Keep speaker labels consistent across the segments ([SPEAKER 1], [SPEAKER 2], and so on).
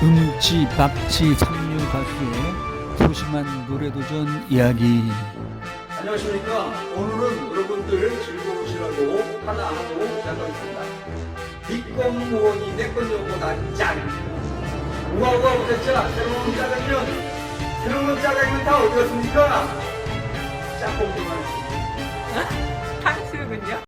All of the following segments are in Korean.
[SPEAKER 1] 음치 박치 상류 가수의 소심한 노래도전 이야기
[SPEAKER 2] 안녕하십니까. 오늘은 여러분들 즐거우시라고 하나 하고 시작하겠습니다. 니건 무언이 내건 여보다 짠. 우아우아 우대차 새로운 짜장면. 새로운 짜장면 다 어디 갔습니까? 짬뽕 좀 하겠습니다.
[SPEAKER 3] 탕수육은요?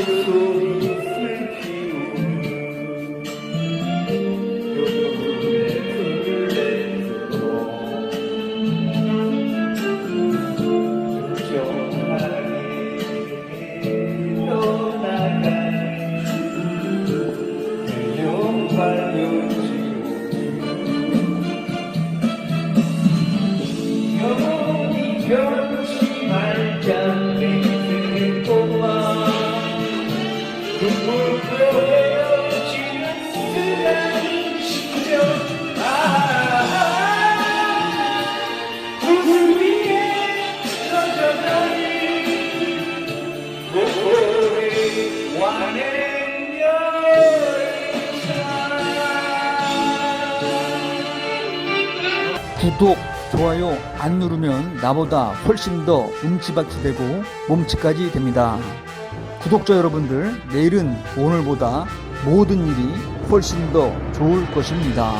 [SPEAKER 4] 변치
[SPEAKER 1] 구독 좋아요 안 누르면 나보다 훨씬 더 음치박치 되고 몸치까지 됩니다. 구독자 여러분들 내일은 오늘보다 모든 일이 훨씬 더 좋을 것입니다